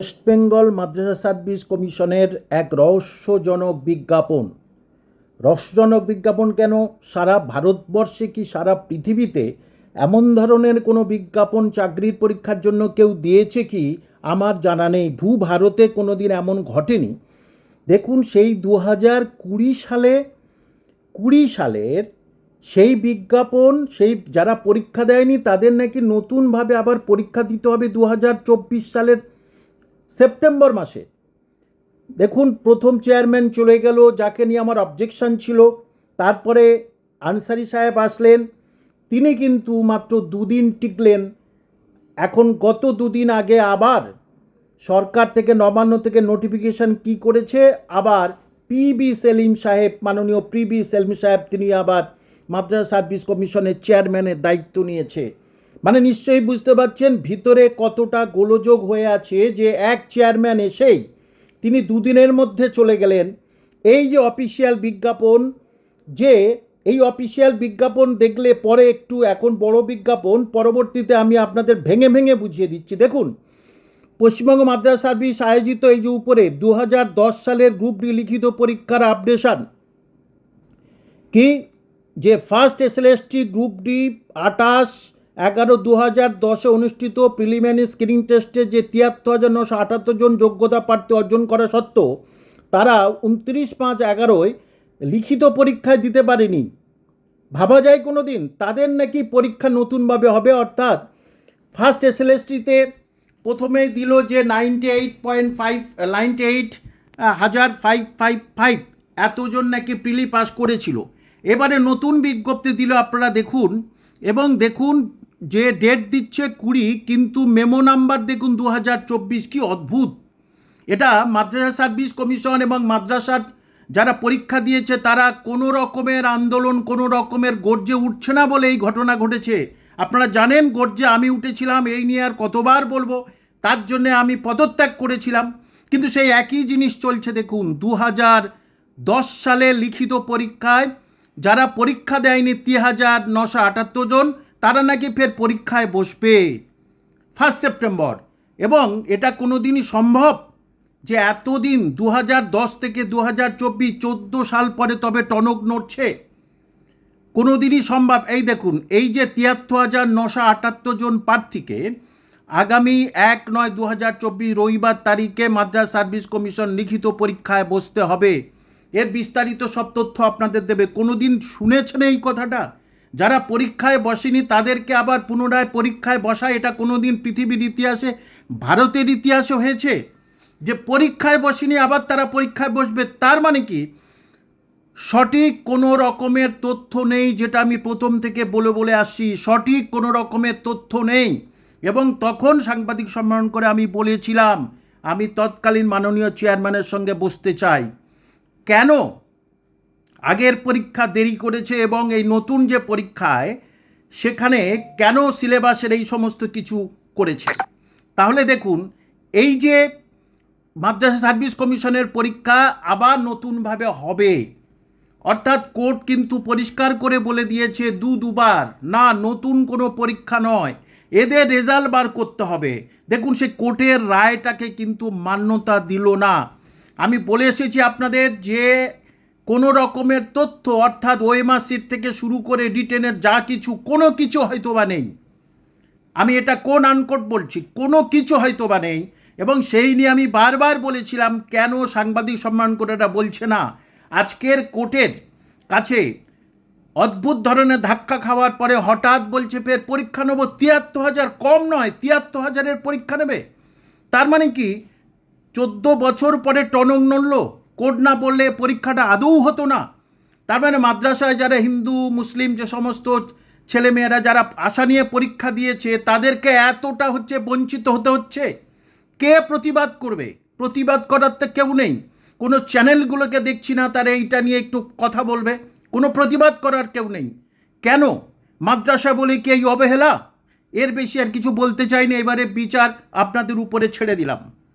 West Bengal মাদ্রাসা service কমিশনের এক রহস্যজনক বিজ্ঞাপন। রহস্যজনক বিজ্ঞাপন কেন? সারা ভারতবর্ষে কি সারা পৃথিবীতে এমন ধরনের কোনো বিজ্ঞাপন চাকরির পরীক্ষার জন্য কেউ দিয়েছে কি? আমার জানা নেই। ভূ ভারতে কোনো দিন এমন ঘটেনি। দেখুন, সেই দু হাজার কুড়ি সালে, কুড়ি সালের সেই বিজ্ঞাপন, সেই যারা পরীক্ষা দেয়নি, তাদের নাকি নতুনভাবে আবার পরীক্ষা দিতে হবে দু হাজার চব্বিশ সালের সেপ্টেম্বর মাসে। দেখুন, প্রথম চেয়ারম্যান চলে গেল, যাকে নিয়ে আমার অবজেকশন ছিল। তারপরে আনসারি সাহেব আসলেন। তিনি কিন্তু মাত্র দুদিন টিকলেন। এখন গত দুদিন আগে আবার সরকার থেকে নবান্ন থেকে নোটিফিকেশন কি করেছে? আবার পিবি সেলিম সাহেব, মাননীয় পিবি সেলিম সাহেব, তিনি আবার মাদ্রাসা সার্ভিস কমিশনের চেয়ারম্যানের দায়িত্ব নিয়েছে। মানে নিশ্চয়ই বুঝতে পারছেন ভিতরে কতটা গোলযোগ হয়ে আছে যে এক চেয়ারম্যান এসেই তিনি দুদিনের মধ্যে চলে গেলেন। এই যে অফিসিয়াল বিজ্ঞাপন, যে এই অফিসিয়াল বিজ্ঞাপন দেখলে পরে একটু এখন বড় বিজ্ঞাপন, পরবর্তীতে আমি আপনাদের ভেঙে ভেঙে বুঝিয়ে দিচ্ছি। দেখুন, পশ্চিমবঙ্গ মাদ্রাস সার্ভিস আয়োজিত এই যে উপরে দু হাজার দশ সালের গ্রুপ ডি লিখিত পরীক্ষার আপডেশন, কি? যে ফার্স্ট এসএলএসটি গ্রুপ ডি আঠাশ এগারো দু হাজার দশে অনুষ্ঠিত প্রিলিমিনারি স্ক্রিনিং টেস্টে যে তিয়াত্তর হাজার নশো আটাত্তর জন যোগ্যতা প্রার্থী অর্জন করা সত্ত্বেও তারা উনত্রিশ পাঁচ এগারোয় লিখিত পরীক্ষায় দিতে পারেনি। ভাবা যায় কোনো দিন তাদের নাকি পরীক্ষা নতুনভাবে হবে, অর্থাৎ ফার্স্ট এসএলএসটিতে প্রথমেই দিল যে ninety eight point five, ninety eight হাজার ফাইভ ফাইভ ফাইভ, এতজন নাকি প্রিলি পাস করেছিল। এবারে নতুন বিজ্ঞপ্তি দিল, আপনারা দেখুন। এবং দেখুন যে ডেট দিচ্ছে কুড়ি, কিন্তু মেমো নাম্বার দেখুন দু হাজার চব্বিশ কি অদ্ভুত। এটা মাদ্রাসা সার্ভিস কমিশন এবং মাদ্রাসার যারা পরীক্ষা দিয়েছে, তারা কোনো রকমের আন্দোলন, কোনো রকমের গর্জে উঠছে না বলে এই ঘটনা ঘটেছে। আপনারা জানেন গর্জে আমি উঠেছিলাম, এই নিয়ে আর কতবার বলব, তার জন্যে আমি পদত্যাগ করেছিলাম। কিন্তু সেই একই জিনিস চলছে দেখুন দু হাজার দশ সালে লিখিত পরীক্ষায় যারা পরীক্ষা দেয়নি তিন হাজার নশো আটাত্তর জন তারা নাকি ফের পরীক্ষায় বসবে। ফার্স্ট সেপ্টেম্বর এবং এটা কোনো দিনই সম্ভব যে এতদিন দু দশ থেকে দু হাজার চব্বিশ চোদ্দ সাল পরে তবে টনক নড়ছে। কোনো দিনই সম্ভব। এই দেখুন, এই যে তিয়াত্তর হাজার নশো আটাত্তর জন প্রার্থীকে আগামী এক নয় দু হাজার চব্বিশ রবিবার তারিখে মাদ্রাস সার্ভিস কমিশন লিখিত পরীক্ষায় বসতে হবে। এর বিস্তারিত সব তথ্য আপনাদের দেবে। কোনো দিন শুনেছেন এই কথাটা? যারা পরীক্ষায় বসেনি তাদেরকে আবার পুনরায় পরীক্ষায় বসা, এটা কোনো দিন পৃথিবীর ইতিহাসে, ভারতের ইতিহাসে হয়েছে। যে পরীক্ষায় বসেনি, আবার তারা পরীক্ষায় বসবে, তার মানে কি? সঠিক কোনো রকমের তথ্য নেই, যেটা আমি প্রথম থেকে বলে বলে আসছি। সঠিক কোনো রকমের তথ্য নেই। এবং তখন সাংবাদিক সম্মেলন করে আমি বলেছিলাম, আমি তৎকালীন মাননীয় চেয়ারম্যানের সঙ্গে বসতে চাই। কেন? আগের পরীক্ষা দেরি করেছে এবং এই নতুন যে পরীক্ষায় সেখানে কেন সিলেবাসের এই সমস্ত কিছু করেছে? তাহলে দেখুন, এই যে মাদ্রাসা সার্ভিস কমিশনের পরীক্ষা আবার নতুনভাবে হবে। অর্থাৎ কোর্ট কিন্তু পরিষ্কার করে বলে দিয়েছে দু দুবার, না, নতুন কোনো পরীক্ষা নয়। এদের রেজাল্ট বার করতে হবে। দেখুন সে কোর্টের রায়টাকে কিন্তু মান্যতা দিল না। আমি বলে এসেছি আপনাদের যে কোনো রকমের তথ্য অর্থাৎ ওয়েমা সিট থেকে শুরু করে রিটেনের যা কিছু, কোনো কিছু হয়তো বা নেই। আমি এটা কোন আনকোট বলছি? কোনো কিছু হয়তো বা নেই এবং সেই নিয়ে আমি বারবার বলেছিলাম, কেন সাংবাদিক সম্মান করে এটা বলছে না? আজকের কোর্টের কাছে অদ্ভুত ধরনের ধাক্কা খাওয়ার পরে হঠাৎ বলছে, ফের পরীক্ষা নেব, তিয়াত্তর হাজার, কম নয়, তিয়াত্তর হাজারের পরীক্ষা নেবে। তার মানে কি? চোদ্দ বছর পরে টনক নড়ল কোড না বললে পরীক্ষাটা আদৌ হতো না। তার মানে মাদ্রাসায় যারা হিন্দু, মুসলিম যে সমস্ত ছেলেমেয়েরা যারা আশা নিয়ে পরীক্ষা দিয়েছে, তাদেরকে এতটা হচ্ছে বঞ্চিত হতে হচ্ছে? কে প্রতিবাদ করবে? প্রতিবাদ করার তো কেউ নেই। কোনো চ্যানেলগুলোকে দেখছি না, তারা এইটা নিয়ে একটু কথা বলবে। কোনো প্রতিবাদ করার কেউ নেই। কেন? মাদ্রাসা বলে কি এই অবহেলা? এর বেশি আর কিছু বলতে চাইনি। এবারে বিচার আপনাদের উপরে ছেড়ে দিলাম।